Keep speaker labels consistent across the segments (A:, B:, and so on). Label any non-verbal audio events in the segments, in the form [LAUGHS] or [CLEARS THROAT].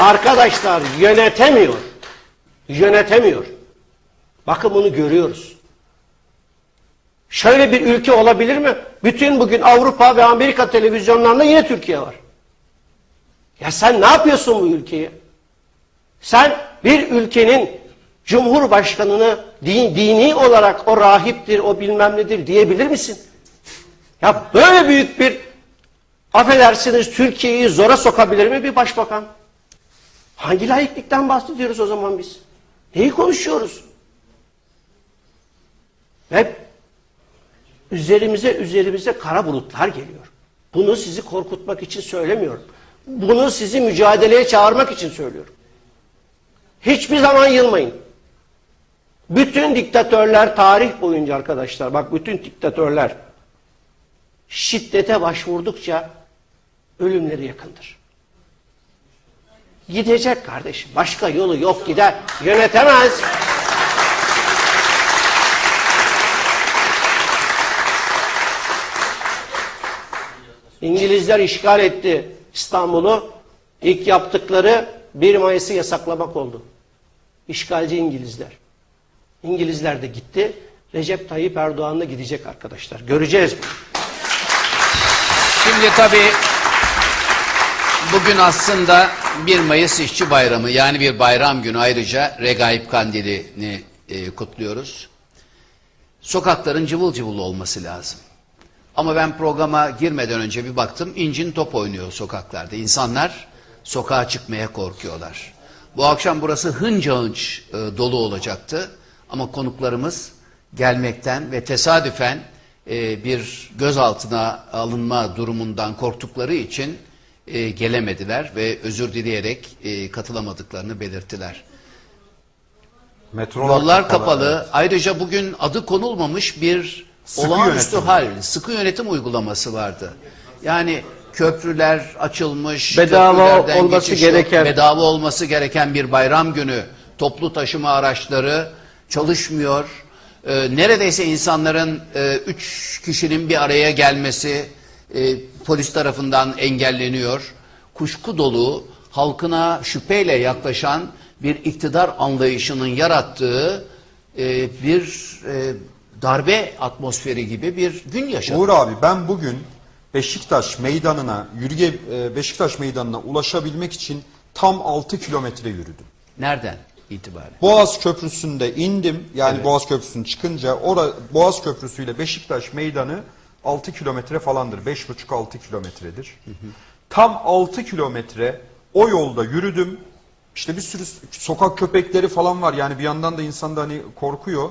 A: Arkadaşlar yönetemiyor. Yönetemiyor. Bakın bunu görüyoruz. Şöyle bir ülke olabilir mi? Bütün bugün Avrupa ve Amerika televizyonlarında yine Türkiye var. Ya sen ne yapıyorsun bu ülkeyi? Sen bir ülkenin cumhurbaşkanını din, dini olarak o rahiptir, o bilmem nedir diyebilir misin? Ya böyle büyük bir affedersiniz Türkiye'yi zora sokabilir mi bir başbakan? Hangi laiklikten bahsediyoruz o zaman biz? Neyi konuşuyoruz? Ve üzerimize üzerimize kara bulutlar geliyor. Bunu sizi korkutmak için söylemiyorum. Bunu sizi mücadeleye çağırmak için söylüyorum. Hiçbir zaman yılmayın. Bütün diktatörler tarih boyunca arkadaşlar bak bütün diktatörler şiddete başvurdukça ölümleri yakındır. Gidecek kardeşim. Başka yolu yok gider. Yönetemez. İngilizler işgal etti İstanbul'u. İlk yaptıkları 1 Mayıs'ı yasaklamak oldu. İşgalci İngilizler. İngilizler de gitti. Recep Tayyip Erdoğan da gidecek arkadaşlar. Göreceğiz.
B: Şimdi tabii bugün aslında 1 Mayıs İşçi Bayramı yani bir bayram günü ayrıca Regaip Kandili'ni e, kutluyoruz. Sokakların cıvıl cıvıl olması lazım. Ama ben programa girmeden önce bir baktım incin top oynuyor sokaklarda. İnsanlar sokağa çıkmaya korkuyorlar. Bu akşam burası hınca hınç e, dolu olacaktı. Ama konuklarımız gelmekten ve tesadüfen e, bir gözaltına alınma durumundan korktukları için e, gelemediler ve özür dileyerek e, katılamadıklarını belirttiler.
C: Metrolar
B: Yollar kapalı.
C: evet.
B: Ayrıca bugün adı konulmamış bir
C: Sıkı
B: olağanüstü
C: yönetim.
B: hal, sıkı yönetim uygulaması vardı. Yani köprüler açılmış,
A: Bedava olması gereken-
B: bedava olması gereken bir bayram günü toplu taşıma araçları çalışmıyor. Ee, neredeyse insanların e, üç kişinin bir araya gelmesi e, polis tarafından engelleniyor. Kuşku dolu, halkına şüpheyle yaklaşan bir iktidar anlayışının yarattığı e, bir e, darbe atmosferi gibi bir gün yaşadık.
C: Uğur abi ben bugün Beşiktaş meydanına, yürüge e, Beşiktaş meydanına ulaşabilmek için tam 6 kilometre yürüdüm.
B: Nereden itibaren?
C: Boğaz Köprüsü'nde indim. Yani
B: Evet.
C: Boğaz Köprüsü'nün çıkınca ora, Boğaz Köprüsü ile Beşiktaş meydanı 6 kilometre falandır. 5,5-6 kilometredir. Tam 6 kilometre o yolda yürüdüm. İşte bir sürü sokak köpekleri falan var. Yani bir yandan da insan da hani korkuyor.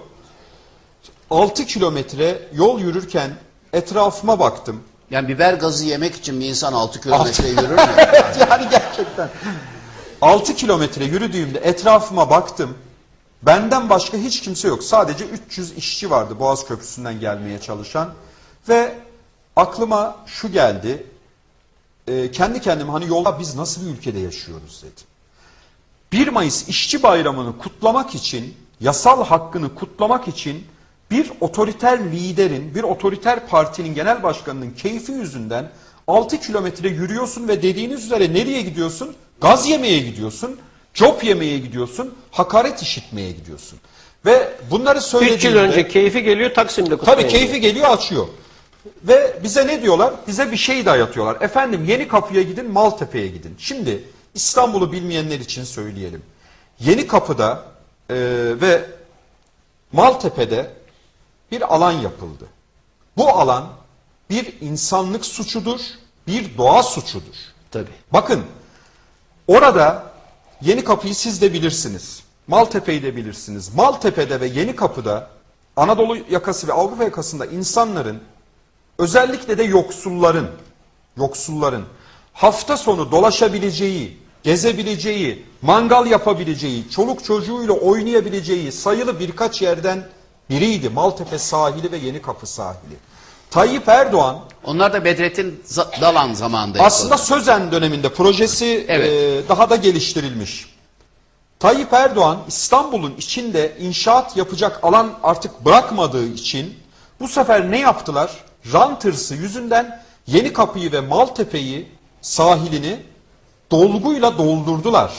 C: 6 kilometre yol yürürken etrafıma baktım.
B: Yani biber gazı yemek için bir insan 6 kilometre [LAUGHS] yürür mü? [LAUGHS]
C: yani gerçekten. 6 kilometre yürüdüğümde etrafıma baktım. Benden başka hiç kimse yok. Sadece 300 işçi vardı Boğaz Köprüsü'nden gelmeye çalışan. Ve aklıma şu geldi. Ee, kendi kendime hani yolda biz nasıl bir ülkede yaşıyoruz dedim. 1 Mayıs İşçi Bayramı'nı kutlamak için, yasal hakkını kutlamak için bir otoriter liderin, bir otoriter partinin genel başkanının keyfi yüzünden 6 kilometre yürüyorsun ve dediğiniz üzere nereye gidiyorsun? Gaz yemeye gidiyorsun, job yemeye gidiyorsun, hakaret işitmeye gidiyorsun. Ve bunları
A: 3
C: söylediğimde...
A: yıl önce keyfi geliyor Taksim'de
C: Tabii
A: kutlayın.
C: keyfi geliyor açıyor. Ve bize ne diyorlar? Bize bir şey dayatıyorlar. Efendim Yeni Kapı'ya gidin, Maltepe'ye gidin. Şimdi İstanbul'u bilmeyenler için söyleyelim. Yeni Kapı'da e, ve Maltepe'de bir alan yapıldı. Bu alan bir insanlık suçudur, bir doğa suçudur.
B: Tabii.
C: Bakın orada Yeni Kapı'yı siz de bilirsiniz. Maltepe'yi de bilirsiniz. Maltepe'de ve Yeni Kapı'da Anadolu yakası ve Avrupa yakasında insanların özellikle de yoksulların yoksulların hafta sonu dolaşabileceği, gezebileceği, mangal yapabileceği, çoluk çocuğuyla oynayabileceği sayılı birkaç yerden biriydi Maltepe sahili ve Yeni Kapı sahili. Tayyip Erdoğan
B: Onlar da Bedrettin Dalan zamanında
C: aslında
B: yapıldı.
C: Sözen döneminde projesi
B: Evet.
C: e, daha da geliştirilmiş. Tayyip Erdoğan İstanbul'un içinde inşaat yapacak alan artık bırakmadığı için bu sefer ne yaptılar? Rant hırsı yüzünden Yeni Kapı'yı ve Maltepe'yi sahilini dolguyla doldurdular.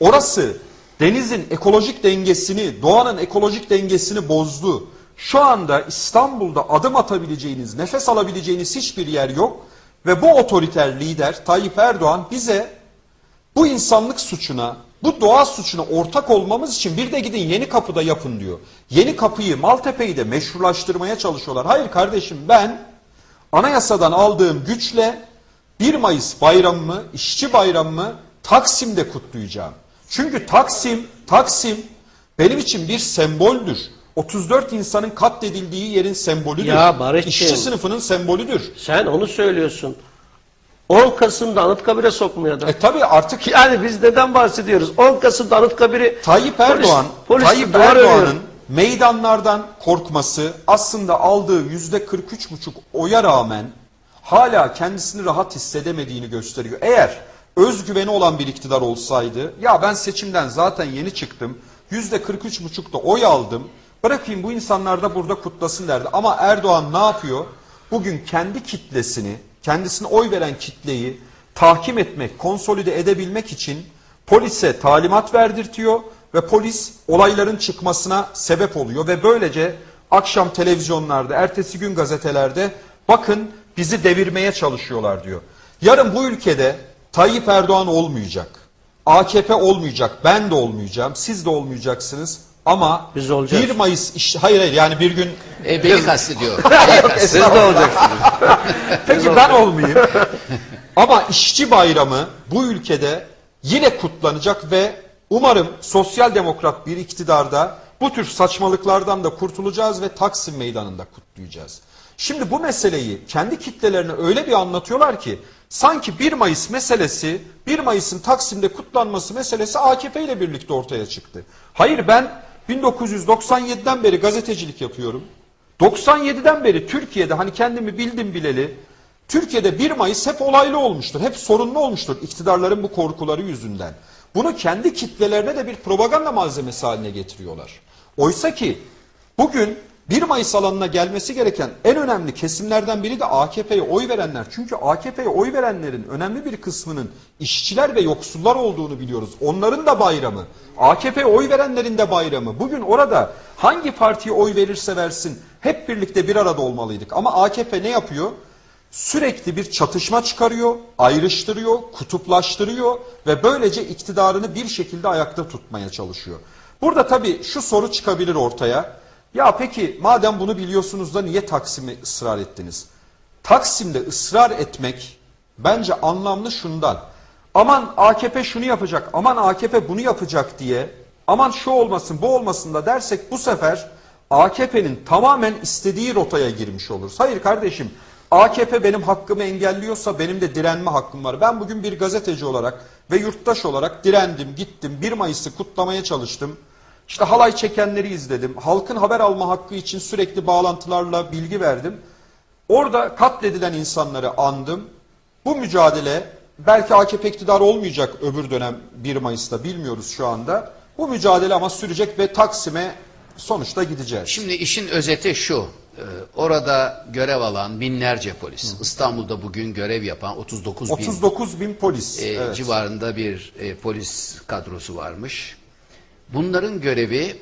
C: Orası denizin ekolojik dengesini, doğanın ekolojik dengesini bozdu. Şu anda İstanbul'da adım atabileceğiniz, nefes alabileceğiniz hiçbir yer yok. Ve bu otoriter lider Tayyip Erdoğan bize bu insanlık suçuna, bu doğa suçuna ortak olmamız için bir de gidin yeni kapıda yapın diyor. Yeni kapıyı, Maltepe'yi de meşrulaştırmaya çalışıyorlar. Hayır kardeşim ben anayasadan aldığım güçle 1 Mayıs bayramımı, işçi bayramımı Taksim'de kutlayacağım. Çünkü Taksim, Taksim benim için bir semboldür. 34 insanın katledildiği yerin sembolüdür.
A: Ya.
C: İşçi sınıfının sembolüdür.
A: Sen onu söylüyorsun. 10 Kasım'da Anıtkabir'e sokmuyor da.
C: E tabi artık
A: Yani biz neden bahsediyoruz? 10 Kasım'da Anıtkabir'i
C: Tayyip Erdoğan,
A: polis
C: Tayyip. Erdoğan'ın meydanlardan korkması aslında aldığı yüzde 43,5 oya rağmen hala kendisini rahat hissedemediğini gösteriyor. Eğer özgüveni olan bir iktidar olsaydı ya ben seçimden zaten yeni çıktım yüzde 43,5'da oy aldım bırakayım bu insanlar da burada kutlasın derdi. Ama Erdoğan ne yapıyor? Bugün kendi kitlesini, kendisine oy veren kitleyi tahkim etmek, konsolide edebilmek için polise talimat verdirtiyor ve polis olayların çıkmasına sebep oluyor ve böylece akşam televizyonlarda, ertesi gün gazetelerde bakın bizi devirmeye çalışıyorlar diyor. Yarın bu ülkede Tayyip Erdoğan olmayacak. AKP olmayacak, ben de olmayacağım, siz de olmayacaksınız ama
A: Biz olacağız.
C: 1 Mayıs iş hayır hayır yani bir gün
B: E, beni kastediyor. [LAUGHS] Beni kastediyor.
A: Siz de olacaksınız. [LAUGHS]
C: Peki ben olmayayım. [LAUGHS] Ama işçi bayramı bu ülkede yine kutlanacak ve umarım sosyal demokrat bir iktidarda bu tür saçmalıklardan da kurtulacağız ve Taksim Meydanı'nda kutlayacağız. Şimdi bu meseleyi kendi kitlelerine öyle bir anlatıyorlar ki sanki 1 Mayıs meselesi 1 Mayıs'ın Taksim'de kutlanması meselesi AKP ile birlikte ortaya çıktı. Hayır ben 1997'den beri gazetecilik yapıyorum. 97'den beri Türkiye'de hani kendimi bildim bileli Türkiye'de 1 Mayıs hep olaylı olmuştur. Hep sorunlu olmuştur iktidarların bu korkuları yüzünden. Bunu kendi kitlelerine de bir propaganda malzemesi haline getiriyorlar. Oysa ki bugün 1 Mayıs alanına gelmesi gereken en önemli kesimlerden biri de AKP'ye oy verenler. Çünkü AKP'ye oy verenlerin önemli bir kısmının işçiler ve yoksullar olduğunu biliyoruz. Onların da bayramı. AKP'ye oy verenlerin de bayramı. Bugün orada hangi partiye oy verirse versin hep birlikte bir arada olmalıydık. Ama AKP ne yapıyor? sürekli bir çatışma çıkarıyor, ayrıştırıyor, kutuplaştırıyor ve böylece iktidarını bir şekilde ayakta tutmaya çalışıyor. Burada tabii şu soru çıkabilir ortaya. Ya peki madem bunu biliyorsunuz da niye Taksim'e ısrar ettiniz? Taksim'de ısrar etmek bence anlamlı şundan. Aman AKP şunu yapacak, aman AKP bunu yapacak diye, aman şu olmasın bu olmasın da dersek bu sefer AKP'nin tamamen istediği rotaya girmiş oluruz. Hayır kardeşim AKP benim hakkımı engelliyorsa benim de direnme hakkım var. Ben bugün bir gazeteci olarak ve yurttaş olarak direndim, gittim. 1 Mayıs'ı kutlamaya çalıştım. İşte halay çekenleri izledim. Halkın haber alma hakkı için sürekli bağlantılarla bilgi verdim. Orada katledilen insanları andım. Bu mücadele belki AKP iktidar olmayacak öbür dönem 1 Mayıs'ta bilmiyoruz şu anda. Bu mücadele ama sürecek ve Taksim'e sonuçta gideceğiz.
B: Şimdi işin özeti şu. e, Orada görev alan binlerce polis, İstanbul'da bugün görev yapan 39 bin
C: 39 bin polis.
B: e,
C: evet.
B: civarında bir e, polis kadrosu varmış. Bunların görevi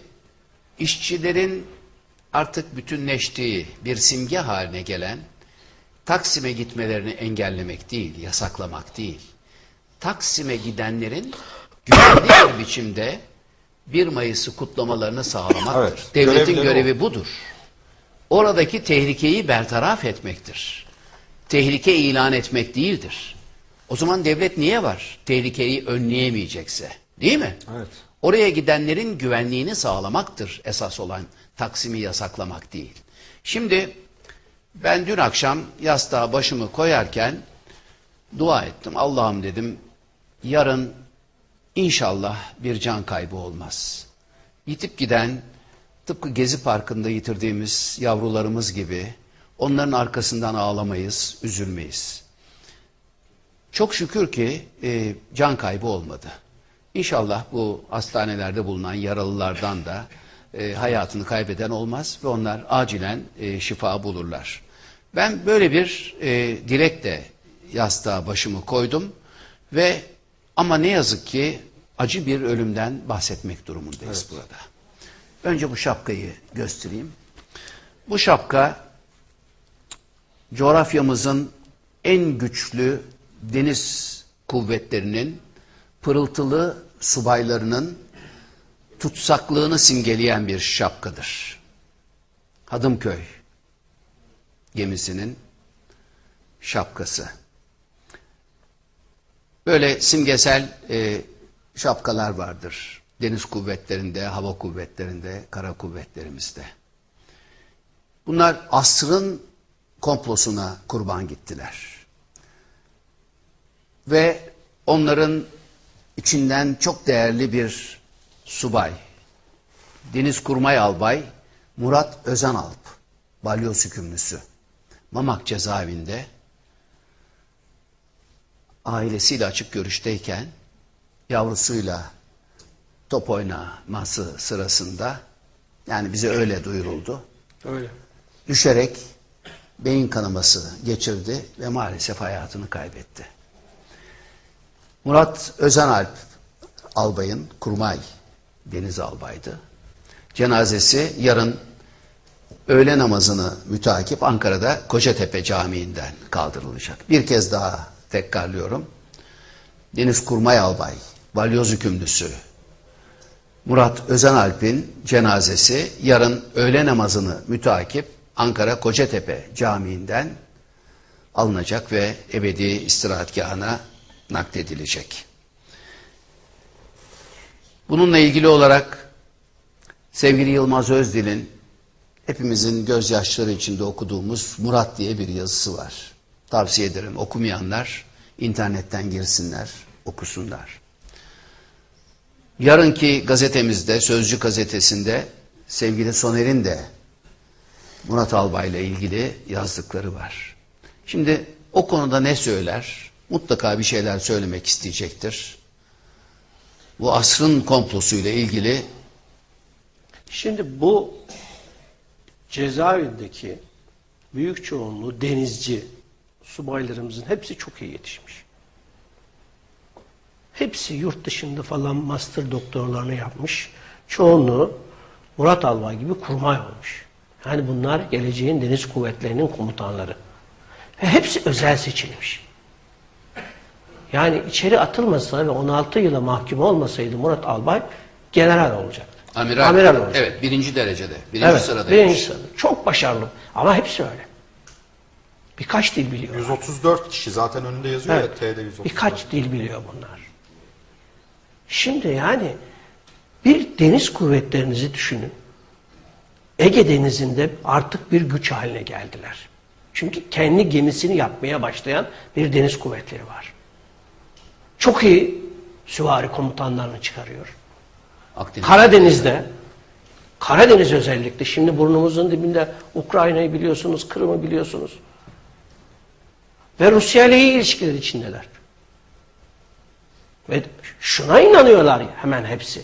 B: işçilerin artık bütünleştiği bir simge haline gelen Taksim'e gitmelerini engellemek değil, yasaklamak değil. Taksim'e gidenlerin güvenli bir [COUGHS] biçimde 1 Mayıs'ı kutlamalarını sağlamaktır.
C: Evet,
B: Devletin görevi budur. Oradaki tehlikeyi bertaraf etmektir. Tehlike ilan etmek değildir. O zaman devlet niye var? Tehlikeyi önleyemeyecekse. Değil mi?
C: Evet.
B: Oraya gidenlerin güvenliğini sağlamaktır esas olan Taksim'i yasaklamak değil. Şimdi ben dün akşam yastığa başımı koyarken dua ettim. Allah'ım dedim yarın inşallah bir can kaybı olmaz. Yitip giden tıpkı Gezi Parkı'nda yitirdiğimiz yavrularımız gibi onların arkasından ağlamayız, üzülmeyiz. Çok şükür ki e, can kaybı olmadı. İnşallah bu hastanelerde bulunan yaralılardan da e, hayatını kaybeden olmaz ve onlar acilen e, şifa bulurlar. Ben böyle bir e, dilekle yastığa başımı koydum ve Ama ne yazık ki acı bir ölümden bahsetmek durumundayız burada. Önce bu şapkayı göstereyim. Bu şapka coğrafyamızın en güçlü deniz kuvvetlerinin pırıltılı subaylarının tutsaklığını simgeleyen bir şapkadır. Hadımköy gemisinin şapkası. Böyle simgesel e, şapkalar vardır. Deniz kuvvetlerinde, hava kuvvetlerinde, kara kuvvetlerimizde. Bunlar asrın komplosuna kurban gittiler. Ve onların içinden çok değerli bir subay, Deniz Kurmay Albay Murat Özanalp, balyoz hükümlüsü. Mamak cezaevinde ailesiyle açık görüşteyken yavrusuyla top oynaması sırasında yani bize öyle duyuruldu.
A: Öyle.
B: Düşerek beyin kanaması geçirdi ve maalesef hayatını kaybetti. Murat Özenalp albayın, kurmay deniz albaydı. Cenazesi yarın öğle namazını mütakip Ankara'da Kocatepe Camii'nden kaldırılacak. Bir kez daha tekrarlıyorum. Deniz Kurmay Albay, balyoz hükümlüsü Murat Özenalp'in cenazesi yarın öğle namazını mütakip Ankara Kocatepe Camii'nden alınacak ve ebedi istirahatgahına nakledilecek. Bununla ilgili olarak sevgili Yılmaz Özdil'in hepimizin gözyaşları içinde okuduğumuz Murat diye bir yazısı var. Tavsiye ederim okumayanlar internetten girsinler, okusunlar. Yarınki gazetemizde, Sözcü gazetesinde sevgili Soner'in de Murat Albay ile ilgili yazdıkları var. Şimdi o konuda ne söyler? Mutlaka bir şeyler söylemek isteyecektir. Bu asrın komplosuyla ilgili
A: Şimdi bu cezaevindeki büyük çoğunluğu denizci subaylarımızın hepsi çok iyi yetişmiş. Hepsi yurt dışında falan master doktorlarını yapmış. Çoğunluğu Murat Albay gibi kurmay olmuş. Yani bunlar geleceğin deniz kuvvetlerinin komutanları. Ve hepsi özel seçilmiş. Yani içeri atılmasa ve 16 yıla mahkum olmasaydı Murat Albay general olacaktı.
B: amiral,
A: Amiral olacak.
B: evet birinci derecede, birinci
A: Evet,
B: sırada.
A: birinci sırada. Çok başarılı. Ama hepsi öyle. Birkaç dil biliyor.
C: 134 kişi zaten önünde yazıyor
A: Evet.
C: ya T'de 134.
A: Birkaç dil biliyor bunlar. Şimdi yani bir deniz kuvvetlerinizi düşünün. Ege Denizi'nde artık bir güç haline geldiler. Çünkü kendi gemisini yapmaya başlayan bir deniz kuvvetleri var. Çok iyi süvari komutanlarını çıkarıyor.
B: Akdeniz.
A: Karadeniz'de, Karadeniz özellikle, şimdi burnumuzun dibinde Ukrayna'yı biliyorsunuz, Kırım'ı biliyorsunuz. Ve Rusya ile iyi ilişkiler içindeler. Ve şuna inanıyorlar hemen hepsi.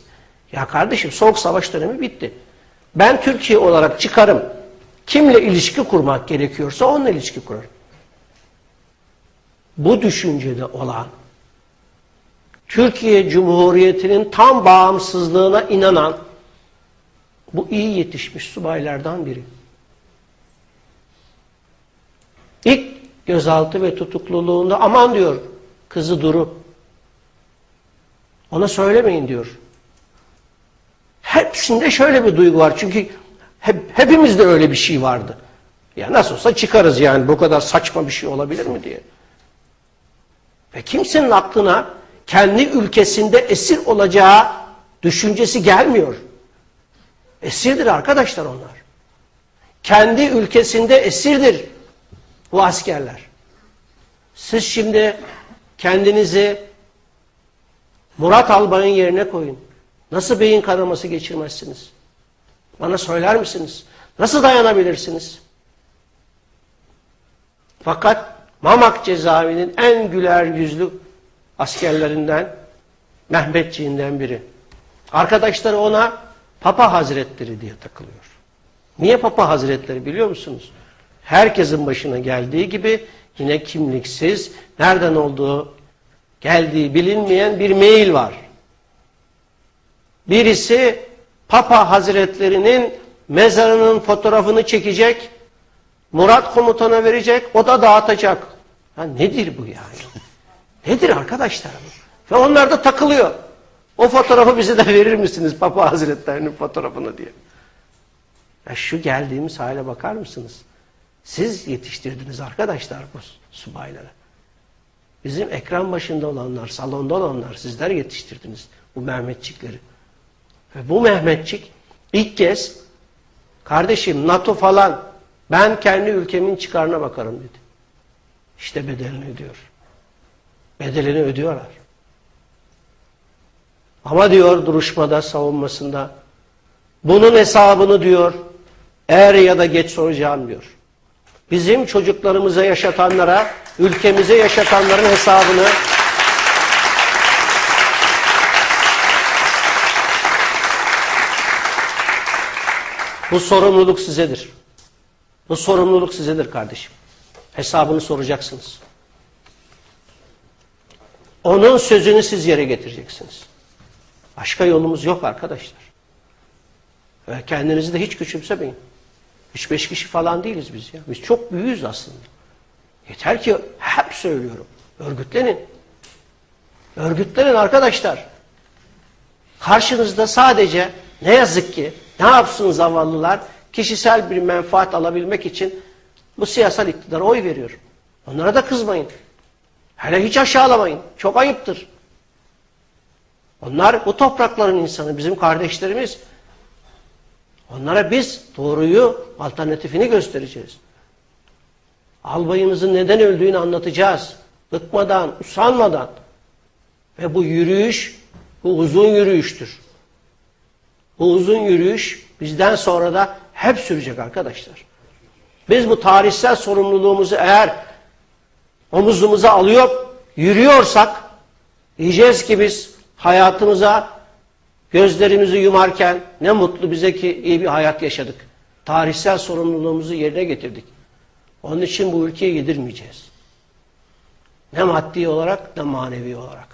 A: Ya kardeşim soğuk savaş dönemi bitti. Ben Türkiye olarak çıkarım. Kimle ilişki kurmak gerekiyorsa onunla ilişki kurarım. Bu düşüncede olan Türkiye Cumhuriyeti'nin tam bağımsızlığına inanan bu iyi yetişmiş subaylardan biri. İlk gözaltı ve tutukluluğunda aman diyor kızı Duru. Ona söylemeyin diyor. Hepsinde şöyle bir duygu var. Çünkü hep, hepimizde öyle bir şey vardı. Ya nasıl olsa çıkarız yani bu kadar saçma bir şey olabilir mi diye. Ve kimsenin aklına kendi ülkesinde esir olacağı düşüncesi gelmiyor. Esirdir arkadaşlar onlar. Kendi ülkesinde esirdir bu askerler. Siz şimdi kendinizi Murat Albay'ın yerine koyun. Nasıl beyin kanaması geçirmezsiniz? Bana söyler misiniz? Nasıl dayanabilirsiniz? Fakat Mamak cezaevinin en güler yüzlü askerlerinden Mehmetçiğinden biri. Arkadaşları ona Papa Hazretleri diye takılıyor. Niye Papa Hazretleri biliyor musunuz? Herkesin başına geldiği gibi yine kimliksiz, nereden olduğu geldiği bilinmeyen bir mail var. Birisi Papa Hazretlerinin mezarının fotoğrafını çekecek, Murat komutana verecek, o da dağıtacak. Ya nedir bu yani? Nedir arkadaşlar bu? Ve onlar da takılıyor. O fotoğrafı bize de verir misiniz Papa Hazretlerinin fotoğrafını diye. Ya şu geldiğimiz hale bakar mısınız? Siz yetiştirdiniz arkadaşlar bu subayları. Bizim ekran başında olanlar, salonda olanlar sizler yetiştirdiniz bu Mehmetçikleri. Ve bu Mehmetçik ilk kez kardeşim NATO falan ben kendi ülkemin çıkarına bakarım dedi. İşte bedelini ödüyor. Bedelini ödüyorlar. Ama diyor duruşmada, savunmasında bunun hesabını diyor er ya da geç soracağım diyor. Bizim çocuklarımıza yaşatanlara, ülkemize yaşatanların hesabını bu sorumluluk sizedir. Bu sorumluluk sizedir kardeşim. Hesabını soracaksınız. Onun sözünü siz yere getireceksiniz. Başka yolumuz yok arkadaşlar. Ve kendinizi de hiç küçümsemeyin. Üç beş kişi falan değiliz biz ya. Biz çok büyüğüz aslında. Yeter ki hep söylüyorum. Örgütlenin. Örgütlenin arkadaşlar. Karşınızda sadece ne yazık ki ne yapsın zavallılar kişisel bir menfaat alabilmek için bu siyasal iktidara oy veriyor. Onlara da kızmayın. Hele hiç aşağılamayın. Çok ayıptır. Onlar bu toprakların insanı, bizim kardeşlerimiz. Onlara biz doğruyu, alternatifini göstereceğiz. Albayımızın neden öldüğünü anlatacağız. Bıkmadan, usanmadan. Ve bu yürüyüş, bu uzun yürüyüştür. Bu uzun yürüyüş bizden sonra da hep sürecek arkadaşlar. Biz bu tarihsel sorumluluğumuzu eğer omuzumuza alıyor, yürüyorsak diyeceğiz ki biz hayatımıza gözlerimizi yumarken ne mutlu bize ki iyi bir hayat yaşadık. Tarihsel sorumluluğumuzu yerine getirdik. Onun için bu ülkeyi yedirmeyeceğiz. Ne maddi olarak ne manevi olarak.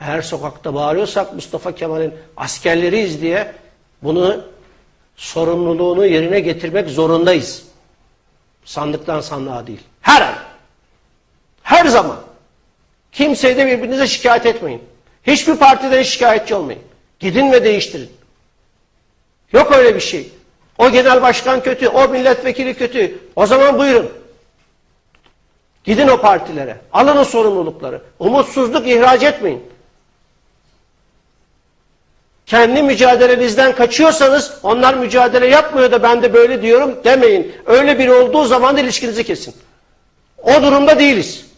A: Eğer sokakta bağırıyorsak Mustafa Kemal'in askerleriyiz diye bunu sorumluluğunu yerine getirmek zorundayız. Sandıktan sandığa değil. Her an. Her zaman. Kimseye de birbirinize şikayet etmeyin. Hiçbir partiden şikayetçi olmayın. Gidin ve değiştirin. Yok öyle bir şey. O genel başkan kötü, o milletvekili kötü. O zaman buyurun. Gidin o partilere. Alın o sorumlulukları. Umutsuzluk ihraç etmeyin. Kendi mücadelenizden kaçıyorsanız onlar mücadele yapmıyor da ben de böyle diyorum demeyin. Öyle biri olduğu zaman ilişkinizi kesin. O durumda değiliz.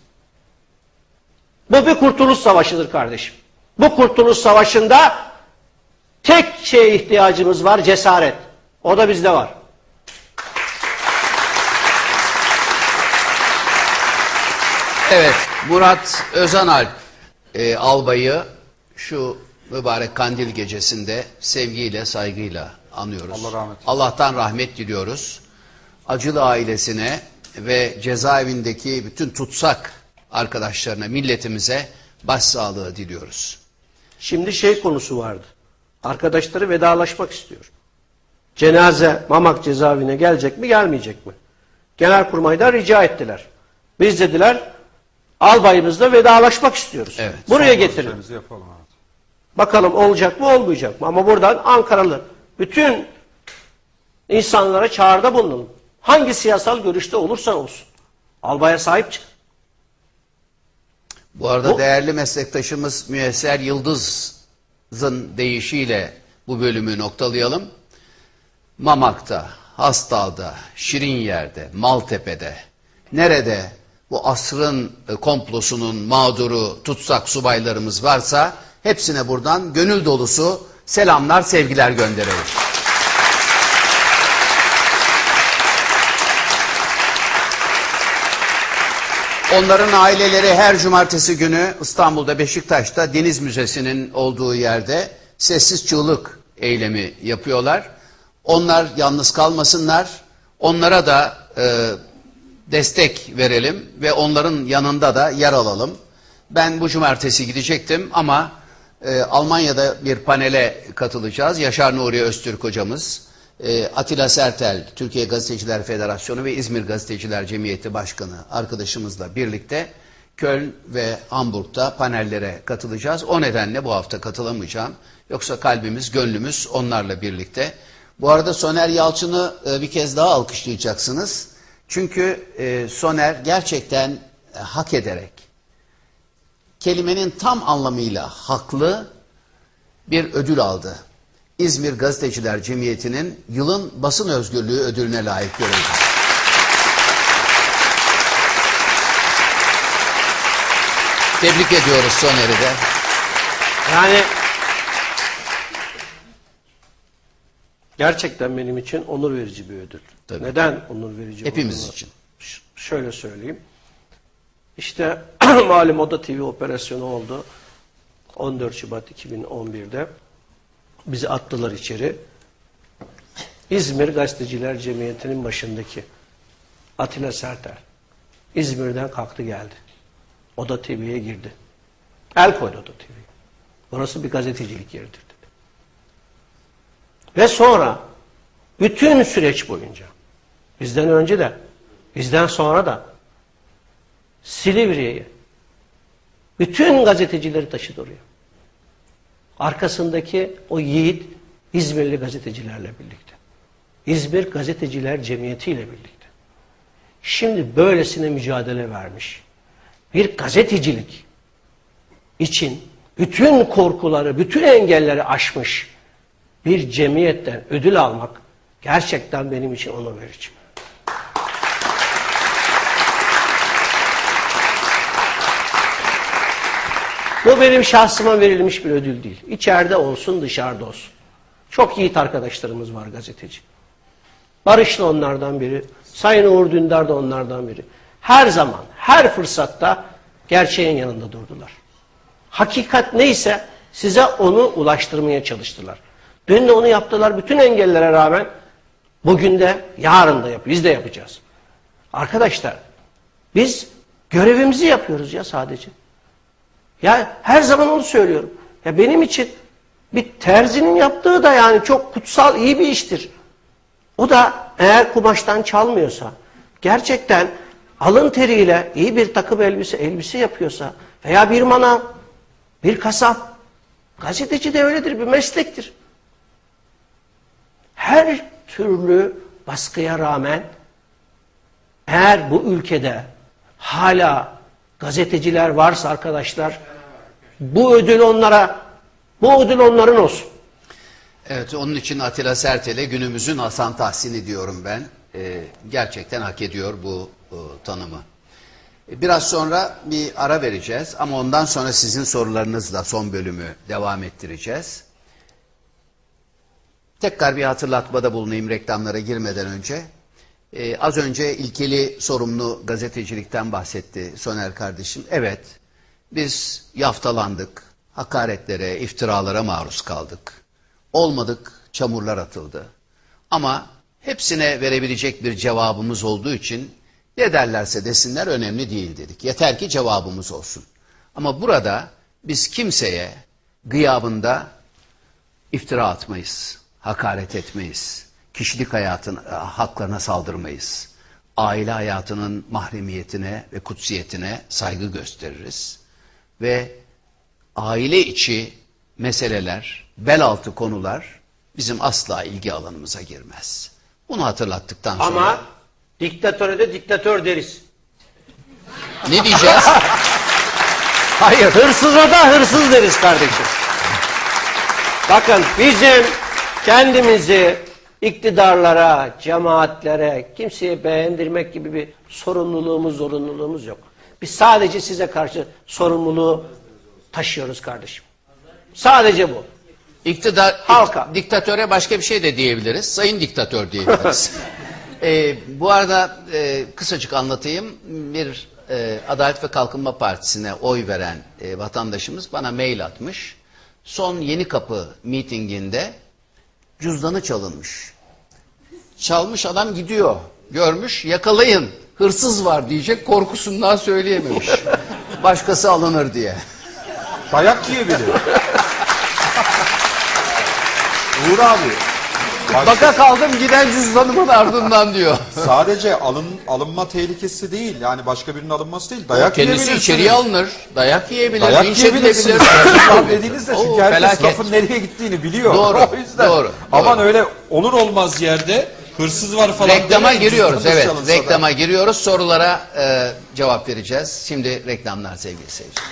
A: Bu bir kurtuluş savaşıdır kardeşim. Bu kurtuluş savaşında tek şeye ihtiyacımız var cesaret. O da bizde var.
B: Evet, Murat Özanalp e, albayı şu mübarek kandil gecesinde sevgiyle, saygıyla anıyoruz.
C: Allah rahmet.
B: Allah'tan rahmet diliyoruz. Acılı ailesine ve cezaevindeki bütün tutsak arkadaşlarına, milletimize başsağlığı diliyoruz.
A: Şimdi şey konusu vardı. Arkadaşları vedalaşmak istiyor. Cenaze Mamak cezaevine gelecek mi gelmeyecek mi? Genelkurmay'dan rica ettiler. Biz dediler albayımızla vedalaşmak istiyoruz.
B: Evet.
A: Buraya getirin.
C: Yapalım.
A: Bakalım olacak mı olmayacak mı? Ama buradan Ankaralı bütün insanlara çağrıda bulunalım. Hangi siyasal görüşte olursan olsun. Albaya sahip çık.
B: Bu arada
A: Bu-
B: değerli meslektaşımız Müyesser Yıldız'ın deyişiyle bu bölümü noktalayalım. Mamak'ta, Hastal'da, Şirinyer'de, Maltepe'de, nerede bu asrın komplosunun mağduru tutsak subaylarımız varsa hepsine buradan gönül dolusu selamlar, sevgiler gönderelim. Onların aileleri her cumartesi günü İstanbul'da Beşiktaş'ta Deniz Müzesi'nin olduğu yerde sessiz çığlık eylemi yapıyorlar. Onlar yalnız kalmasınlar. Onlara da e, destek verelim ve onların yanında da yer alalım. Ben bu cumartesi gidecektim ama e, Almanya'da bir panele katılacağız. Yaşar Nuri Öztürk hocamız, e, Atilla Sertel, Türkiye Gazeteciler Federasyonu ve İzmir Gazeteciler Cemiyeti Başkanı arkadaşımızla birlikte Köln ve Hamburg'da panellere katılacağız. O nedenle bu hafta katılamayacağım. Yoksa kalbimiz, gönlümüz onlarla birlikte. Bu arada Soner Yalçın'ı e, bir kez daha alkışlayacaksınız. Çünkü e, Soner gerçekten e, hak ederek, kelimenin tam anlamıyla haklı bir ödül aldı. İzmir Gazeteciler Cemiyeti'nin yılın basın özgürlüğü ödülüne layık görüldü. Tebrik ediyoruz Soner'i de.
A: Yani gerçekten benim için onur verici bir ödül.
B: Tabii.
A: Neden onur verici?
B: Hepimiz
A: olduğunu
B: için.
A: ş- Şöyle söyleyeyim. İşte [CLEARS THROAT] malum Oda TV operasyonu oldu. 14 Şubat 2011'de bizi attılar içeri. İzmir Gazeteciler Cemiyeti'nin başındaki Atilla Serter İzmir'den kalktı geldi. Oda TV'ye girdi. El koydu Oda TV'ye. Burası bir gazetecilik yeridir dedi. Ve sonra bütün süreç boyunca bizden önce de bizden sonra da Silivri'ye bütün gazetecileri taşıdı oraya. Arkasındaki o yiğit İzmirli gazetecilerle birlikte. İzmir Gazeteciler Cemiyeti ile birlikte. Şimdi böylesine mücadele vermiş. Bir gazetecilik için bütün korkuları, bütün engelleri aşmış bir cemiyetten ödül almak gerçekten benim için onur verici. Bu benim şahsıma verilmiş bir ödül değil. İçeride olsun, dışarıda olsun. Çok yiğit arkadaşlarımız var gazeteci. Barışlı onlardan biri. Sayın Uğur Dündar da onlardan biri. Her zaman, her fırsatta gerçeğin yanında durdular. Hakikat neyse size onu ulaştırmaya çalıştılar. Dün de onu yaptılar. Bütün engellere rağmen bugün de yarın da yapıyor. Biz de yapacağız. Arkadaşlar biz görevimizi yapıyoruz ya sadece. Ya her zaman onu söylüyorum. Ya benim için bir terzinin yaptığı da yani çok kutsal iyi bir iştir. O da eğer kumaştan çalmıyorsa, gerçekten alın teriyle iyi bir takım elbise elbise yapıyorsa veya bir manav, bir kasap, gazeteci de öyledir, bir meslektir. Her türlü baskıya rağmen eğer bu ülkede hala gazeteciler varsa arkadaşlar bu ödül onlara bu ödül onların olsun.
B: Evet onun için Atilla Sertel'e günümüzün Hasan Tahsin'i diyorum ben. Ee, gerçekten hak ediyor bu e, tanımı. E, Biraz sonra bir ara vereceğiz ama ondan sonra sizin sorularınızla son bölümü devam ettireceğiz. Tekrar bir hatırlatmada bulunayım reklamlara girmeden önce. Ee, az önce ilkeli sorumlu gazetecilikten bahsetti Soner kardeşim. Evet, biz yaftalandık, hakaretlere, iftiralara maruz kaldık. Olmadık, çamurlar atıldı. Ama hepsine verebilecek bir cevabımız olduğu için ne derlerse desinler önemli değil dedik. Yeter ki cevabımız olsun. Ama burada biz kimseye gıyabında iftira atmayız, hakaret etmeyiz, kişilik hayatın e, haklarına saldırmayız. Aile hayatının mahremiyetine ve kutsiyetine saygı gösteririz. Ve aile içi meseleler, bel altı konular bizim asla ilgi alanımıza girmez. Bunu hatırlattıktan sonra
A: Ama diktatöre de diktatör deriz.
B: ne diyeceğiz? [LAUGHS]
A: Hayır. Hırsıza da hırsız deriz kardeşim. Bakın bizim kendimizi iktidarlara, cemaatlere, kimseye beğendirmek gibi bir sorumluluğumuz, zorunluluğumuz yok. Biz sadece size karşı sorumluluğu taşıyoruz kardeşim. Sadece bu.
B: İktidar,
A: Halka.
B: ik- diktatöre başka bir şey de diyebiliriz. Sayın diktatör diyebiliriz. [LAUGHS] Ee, bu arada e, kısacık anlatayım. Bir e, Adalet ve Kalkınma Partisi'ne oy veren e, vatandaşımız bana mail atmış. Son Yeni Kapı mitinginde cüzdanı çalınmış. Çalmış adam gidiyor. Görmüş yakalayın hırsız var diyecek korkusundan söyleyememiş. [LAUGHS] başkası alınır diye.
C: Dayak yiyebilir. Uğur abi. bak-
B: Baka kaldım giden cüzdanımın ardından diyor.
C: Sadece alın alınma tehlikesi değil. Yani başka birinin alınması değil. Dayak
B: Kendisi içeriye alınır. Dayak yiyebilir.
C: Dayak
B: linç
C: yiyebilirsiniz. [LAUGHS] dediğinizde çünkü
B: Oo,
C: herkes
B: felaket.
C: lafın nereye gittiğini biliyor.
B: Doğru, [LAUGHS]
C: o yüzden.
B: doğru,
C: Aman
B: doğru.
C: öyle olur olmaz yerde hırsız var falan.
B: Reklama
C: demeyin,
B: giriyoruz evet. Reklama giriyoruz. Sorulara e, cevap vereceğiz. Şimdi reklamlar sevgili seyirciler.